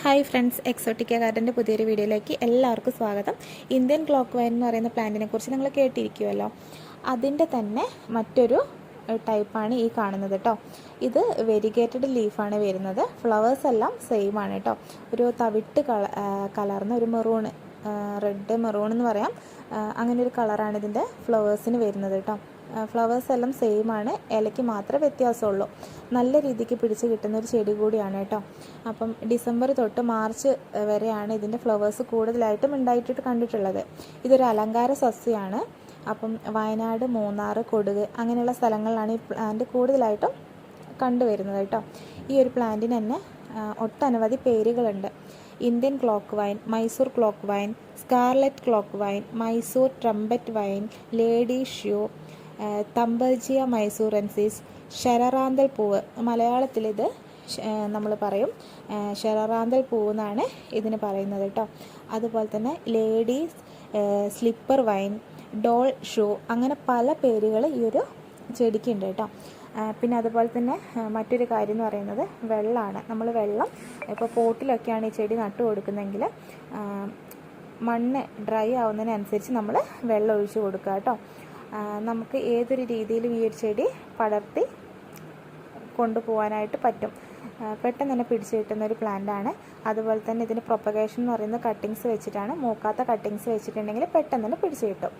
Hi friends Exotica ഗാർഡന്റെ പുതിയൊരു വീഡിയോയിലേക്ക് എല്ലാവർക്കും സ്വാഗതം. ഇന്ത്യൻ ക്ലോക്ക് വൈൻ എന്ന് പറയുന്ന പ്ലാന്റിനെ കുറിച്ച് നിങ്ങൾ കേട്ടിരിക്കുമല്ലോ അതിന്റെ തന്നെ മറ്റൊരു ടൈപ്പാണ് ഈ കാണുന്നത് കേട്ടോ ഇത് വെരിഗേറ്റഡ് ലീഫാണ് വരുന്നത്. ഫ്ലവേഴ്സ് എല്ലാം സെയിം ആണ് കേട്ടോ ഒരു തവിട്ട് കള കലർന്ന ഒരു മെറൂണ് റെഡ് മെറൂൺ എന്ന് പറയാം. അങ്ങനെ ഒരു കളറാണ് ഇതിന്റെ ഫ്ലവേഴ്സിന് വരുന്നത് കേട്ടോ ഫ്ലവേഴ്സ് എല്ലാം സെയിം ആണ്. ഇലയ്ക്ക് മാത്രമേ വ്യത്യാസമുള്ളൂ. നല്ല രീതിക്ക് പിടിച്ച് കിട്ടുന്ന ഒരു ചെടി കൂടിയാണ് കേട്ടോ. അപ്പം ഡിസംബർ തൊട്ട് മാർച്ച് വരെയാണ് ഇതിന്റെ ഫ്ലവേഴ്സ് കൂടുതലായിട്ടും ഉണ്ടായിട്ട് കണ്ടിട്ടുള്ളത്. ഇതൊരു അലങ്കാര സസ്യമാണ് അപ്പം വയനാട് മൂന്നാർ കൊടുക് അങ്ങനെയുള്ള സ്ഥലങ്ങളിലാണ് ഈ പ്ലാന്റ് കൂടുതലായിട്ടും കണ്ടുവരുന്നത് കേട്ടോ. ഈ ഒരു പ്ലാന്റിന് തന്നെ ഒട്ടനവധി പേരുകളുണ്ട്. Indian clock vine Mysore clock vine scarlet clock vine Mysore trumpet vine lady shoe thunbergia mysorensis ശരറാന്തൽ പൂവ്. മലയാളത്തിലിത് നമ്മൾ പറയും. ശരറാന്തൽ പൂവ് എന്നാണ് ഇതിന് പറയുന്നത് കേട്ടോ. അതുപോലെ തന്നെ ladies slipper vine doll shoe അങ്ങനെ പല പേരുകൾ ഈ ഒരു ചെടിക്കുണ്ട് കേട്ടോ. പിന്നെ അതുപോലെ തന്നെ മറ്റൊരു കാര്യം എന്ന് പറയുന്നത് വെള്ളമാണ് നമ്മൾ വെള്ളം ഇപ്പോൾ പോട്ടിലൊക്കെയാണ് ഈ ചെടി നട്ടു കൊടുക്കുന്നതെങ്കിൽ മണ്ണ് ഡ്രൈ ആവുന്നതിനനുസരിച്ച് നമ്മൾ വെള്ളം ഒഴിച്ച് കൊടുക്കുക കേട്ടോ. നമുക്ക് ഏതൊരു രീതിയിലും ഈ ഒരു ചെടി പടർത്തി കൊണ്ടുപോകാനായിട്ട് പറ്റും. പെട്ടെന്ന് തന്നെ പിടിച്ചു കിട്ടുന്ന ഒരു പ്ലാന്റ് ആണ്. അതുപോലെ തന്നെ ഇതിന് പ്രൊപ്പഗേഷൻ എന്ന് പറയുന്ന കട്ടിങ്സ് വെച്ചിട്ടാണ്. മൂക്കാത്ത കട്ടിങ്സ് വെച്ചിട്ടുണ്ടെങ്കിൽ പെട്ടെന്ന് തന്നെ പിടിച്ചു കിട്ടും.